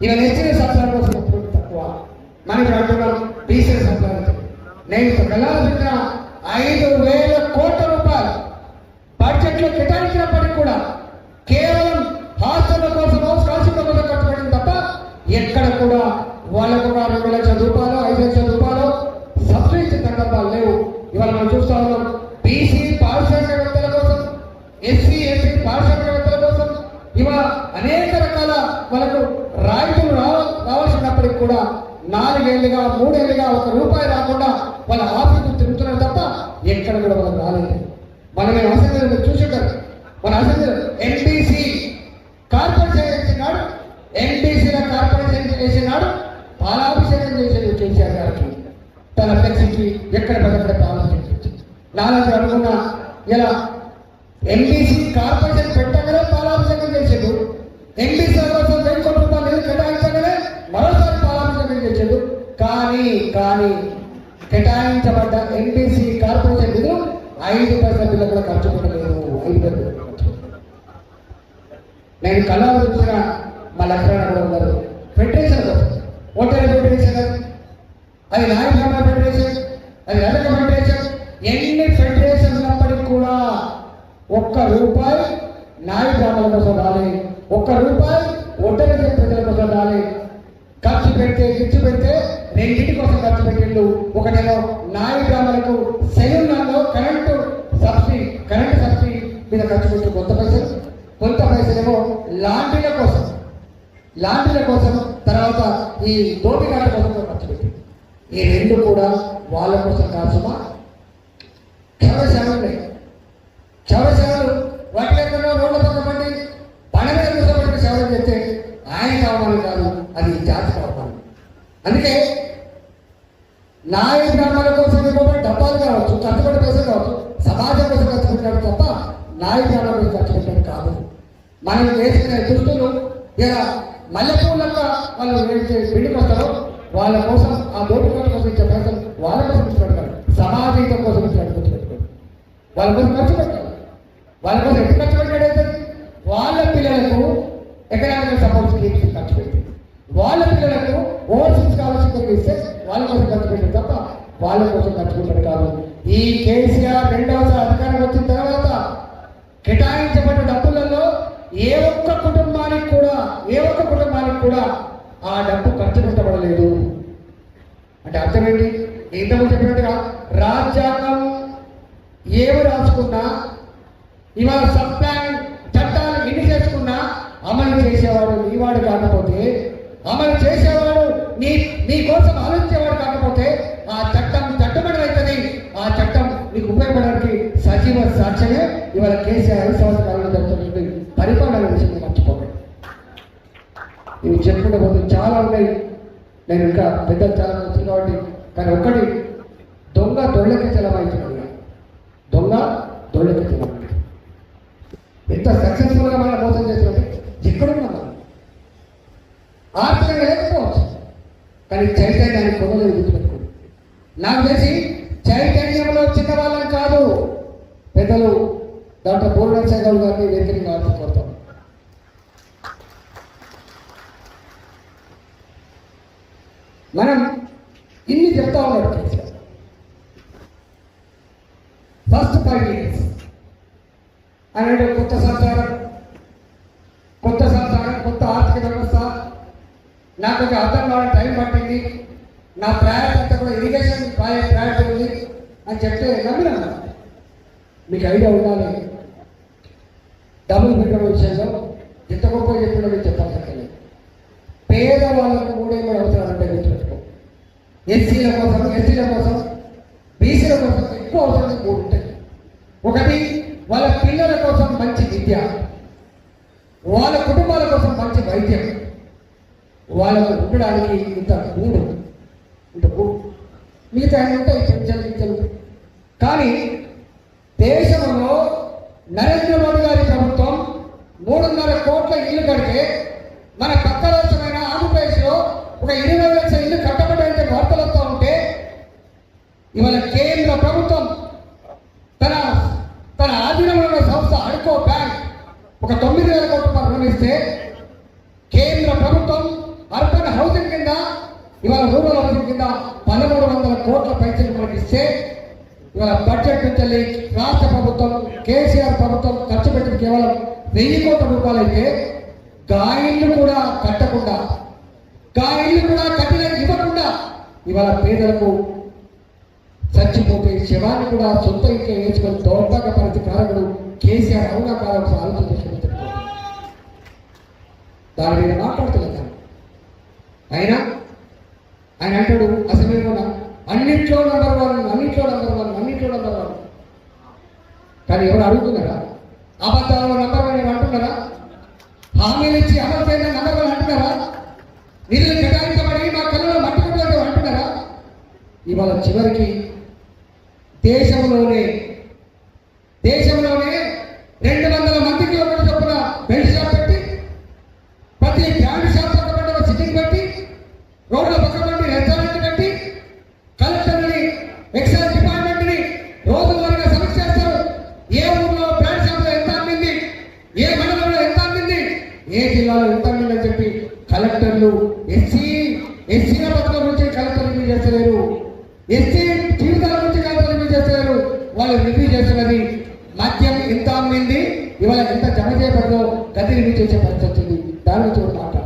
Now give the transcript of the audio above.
ఇక నెచ్చిన సప్లై కోసం తక్కువ. మనకి అంటున్నాం బీసీ సప్లై నేను కళాపించిన ఐదు వేల కోట్ల రూపాయలు బడ్జెట్లో కేటాయించినప్పటికీ కూడా కేవలం హాస్టల్ కోసం స్కాలర్షిప్ కోసం ఖర్చు తప్ప ఎక్కడ కూడా వాళ్ళకు కూడా రెండు లక్షల రూపాయలు ఐదు లక్షల రూపాయలు సబ్సిడీ సందర్భాలు లేవు. ఇవాళ మనం చూస్తా ఉన్నాం బీసీ పారిశ్రామికవేత్తల కోసం ఎస్సీ ఎస్టీ పారిశ్రామికవేత్తల కోసం ఇవాళ అనేక రకాల వాళ్ళకు రాయితీలు రావ రావాల్సినప్పటికీ కూడా నాలుగేళ్ళుగా మూడేళ్ళుగా ఒక రూపాయి రాకుండా వాళ్ళ ఆఫీసు తిరుగుతున్నారు తప్ప ఎక్కడ కూడా వాళ్ళకి రాలేదు. మనమే అసెంబ్లీలో చూసుంటారు మన అసెంబ్లీలో ఎన్బిసి కార్పొరేషన్ చేసినాడు. ఎన్బిసిల కార్పొరేషన్ చేసినాడు. పాలాభిషేకం చేసేది కేసీఆర్ గారికి తన ఫ్లెక్సీకి ఎక్కడ పడక్కడ పాలాభిషేకం నాలుగు అనుకున్న ఇలా ఎంబీసీ కానీ కానీ కేటాయించబడ్డ ఎంబీసీ కార్పొరేషన్ నిధులు ఐదు పైసల బిల్లు కూడా ఖర్చు పెట్టలేదు. ఐదు పైసలు నేను కళాలు వచ్చిన మా లక్షణ కూడా ఉన్నారు. ఫెడరేషన్ ఓటర్ ఫెడరేషన్ అది. అది నాయకుల ఫెడరేషన్ అది రజక ఫెడరేషన్ ఎన్ని ఫెడరేషన్ ఉన్నప్పటికీ కూడా ఒక్క రూపాయి నాయ గ్రామాల కోసం రాలి. ఒక్క రూపాయి ఒంటరి ప్రజల కోసం రాలి. ఖర్చు పెడితే ఖర్చు పెడితే రెండింటి కోసం ఖర్చు పెట్టిండు. ఒకటేమో నాలుగు గ్రామాలకు సెలవులలో కరెంటు సబ్సిడీ కరెంటు సబ్సిడీ మీద ఖర్చు పెట్టి కొంత పైసలు. కొంత పైసలేమో లాండ్రీల కోసం. లాండ్రీల కోసం తర్వాత ఈ దోపికాల కోసం ఖర్చు పెట్టింది ఈ రెండు కూడా వాళ్ళ కోసం కాసుమా క్షవశాలు క్షవశాలు వాటి లేకుండా రోడ్ల పక్క పండి పని మీద సేవలు చేస్తే ఆయన కావాలి కాదు అది జాతి కావాలి అందుకే న్యాయ గ్రామాల కోసం ఇవ్వబడి డబ్బాలు కావచ్చు ఖర్చుపడి పైసలు కావచ్చు సమాజం కోసం ఖర్చు తప్ప న్యాయ గ్రామాల కోసం ఖర్చు కాదు. మనం వేసుకునే దుస్తులు ఇలా మల్లెపూలక్క వాళ్ళు వేసే పిండికి వాళ్ళ కోసం ఆ దోపికాల కోసం ఇచ్చే పైసలు వాళ్ళ కోసం ఇచ్చి పెడతారు సమాజం కోసం ఇచ్చి పెట్టుకోండి. వాళ్ళ కోసం ఖర్చు పెట్టాలి. వాళ్ళ కోసం ఎంత ఖర్చు పెట్టాడు వాళ్ళ పిల్లలకు ఎకనామిక్ సపోర్ట్ స్కీమ్స్ ఖర్చు పెట్టింది వాళ్ళ పిల్లలకు ఓవర్సీస్ స్కాలర్షిప్ ఇస్తే వాళ్ళ కోసం ఖర్చు పెట్టారు తప్ప వాళ్ళ కోసం ఖర్చు పెట్టాడు కాదు. ఈ కేసీఆర్ రెండవసారి అధికారం వచ్చిన తర్వాత కేటాయించబడ్డ డబ్బులలో ఏ ఒక్క కుటుంబానికి కూడా ఏ ఒక్క కుటుంబానికి కూడా ఆ డబ్బు ఖర్చు పెట్టబడలేదు. అంటే అర్థం ఏంటి ఇంతకు చెప్పినట్టుగా రాజ్యాంగం ఏమి రాసుకున్నా ఇవాళ సబ్ప్లాన్ చట్టాలు ఎన్ని చేసుకున్నా అమలు చేసేవాడు ఈవాడు కాకపోతే అమలు చేసేవాడు నీ నీ కోసం ఆలోచించేవాడు కాకపోతే ఆ చట్టం చట్టబడి అవుతుంది ఆ చట్టం మీకు ఉపయోగపడడానికి సజీవ సాక్ష్యమే ఇవాళ కేసీఆర్ ఐదు సంవత్సరాలలో జరుగుతున్నటువంటి పరిపాలన విషయం మర్చిపోకండి. ఇవి చెప్పుకుంటే పోతే చాలా ఉన్నాయి. నేను ఇంకా పెద్ద చాలా వచ్చింది కాబట్టి కానీ ఒక్కటి దొంగ దొళ్ళకి చలవాయించడం దొంగ దొళ్ళకి చలవాయించడం ఎంత సక్సెస్ఫుల్గా మన కానీ చైతన్యాన్ని కొనలేదు గుర్తుపెట్టుకోండి. నాకు తెలిసి చైతన్యంలో చిన్న వాళ్ళని కాదు. పెద్దలు డాక్టర్ పూర్ణ సేగల్ గారిని వేదికని కోరుతాం. మనం ఇన్ని చెప్తా ఉన్నాడు ఫస్ట్ ఫైవ్ ఇయర్స్ అనేది కొత్త సంచారం నాకు కొంచెం అర్థం కావడం టైం పట్టింది. నా ప్రయారిటీ అంతా కూడా ఇరిగేషన్ ప్రయారిటీ ఉంది అని చెప్తే నమ్మినా? మీకు ఐడియా ఉండాలి. డబుల్ బెడ్రూమ్ విషయంలో ఎంత గొప్ప చెప్పినా మీకు చెప్పాలి పేదవాళ్ళకు కూడా మూడు అవసరాలంటే గుర్తుపెట్టుకో. ఎస్సీల కోసం ఎస్సీల కోసం బీసీల కోసం ఎక్కువ అవసరాలు మూడు ఉంటాయి. ఒకటి వాళ్ళ పిల్లల కోసం మంచి విద్య. వాళ్ళ కుటుంబాల కోసం మంచి వైద్యం. వాళ్ళకు ఉండడానికి ఇంత గూడు ఇంత గూడు మిగతా ఉంటాయి కానీ దేశంలో నరేంద్ర మోడీ గారి ప్రభుత్వం మూడున్నర కోట్ల ఇల్లు కడితే మన పక్క రాష్ట్రమైన ఆంధ్రప్రదేశ్లో ఒక ఇరవై లక్షల ఇల్లు కట్టబడంటే వార్తలు వస్తూ ఉంటే ఇవాళ కేంద్ర ప్రభుత్వం తన తన ఆధీనంలో ఉన్న సంస్థ అడుకో బ్యాంక్ ఒక తొమ్మిది వేల కోట్ల రూపాయలు రుణం ఇస్తే కేంద్ర ప్రభుత్వం అర్బన్ హౌసింగ్ కింద ఇవాళ రూరల్ హౌసింగ్ కింద పదమూడు వందల కోట్ల పైసలు మనకి ఇస్తే ఇవాళ బడ్జెట్ నుంచి వెళ్ళి రాష్ట్ర ప్రభుత్వం కేసీఆర్ ప్రభుత్వం ఖర్చు పెట్టిన కేవలం వెయ్యి కోట్ల రూపాయలు అయితే గా కూడా కట్టకుండా గా కూడా కట్టిన ఇవ్వకుండా ఇవాళ పేదలకు చచ్చిపోతే శవాన్ని కూడా సొంత ఇంట్లో వేసుకొని దౌర్భాగ్య పరిస్థితి కారకుడు కేసీఆర్ అవునా కాలం ఆలోచన చేసుకుని దాని మీద మాట్లాడుతున్నారు అయినా? ఆయన అంటాడు అసెంబ్లీలో అన్నింట్లో నంబర్ వన్ అన్నింట్లో నంబర్ వన్ అన్నింట్లో నంబర్ వన్ కానీ ఎవరు అడుగుతున్నారా? అబద్ధాలు నంబర్ వన్ ఏమి అంటున్నారా? హామీలు ఇచ్చి అమలు నంబర్ వన్ అంటున్నారా? నిధులు కేటాయించబడి మా కళ్ళలో మట్టుకుంటారు అంటున్నారా? ఇవాళ చివరికి దేశంలోనే రెండు వందల మందికి ఒకటి చొప్పున బెల్ట్ షాప్ పెట్టి ప్రతి బ్రాండ్ షాప్ పక్కన ఒక సిట్టింగ్ పెట్టి రోడ్ల పక్కన రెస్టారెంట్ పెట్టి కలెక్టర్ని ఎక్సైజ్ డిపార్ట్మెంట్ని రోజువారీగా సమీక్ష చేస్తారు ఏ ఊర్లో బ్రాండ్ షాప్లో ఎంత అమ్మింది ఏ మండలంలో ఎంత అమ్మింది ఏ జిల్లాలో ఎంత అమ్మింది అని చెప్పి కలెక్టర్లు ఎస్సీ ఎస్సీల పథకం గురించి కలెక్టర్ రివ్యూ చేస్తలేరు. ఎస్సీ జీవితాల గురించి కలెక్టర్ రివ్యూ చేస్తలేరు. వాళ్ళు రివ్యూ చేస్తున్నది మద్యం ఎంత అమ్మింది ఇవాళ ఎంత జమ చేయబడదో గది రివ్యూ చేసే పరిస్థితి వచ్చింది. దాని గురించి కూడా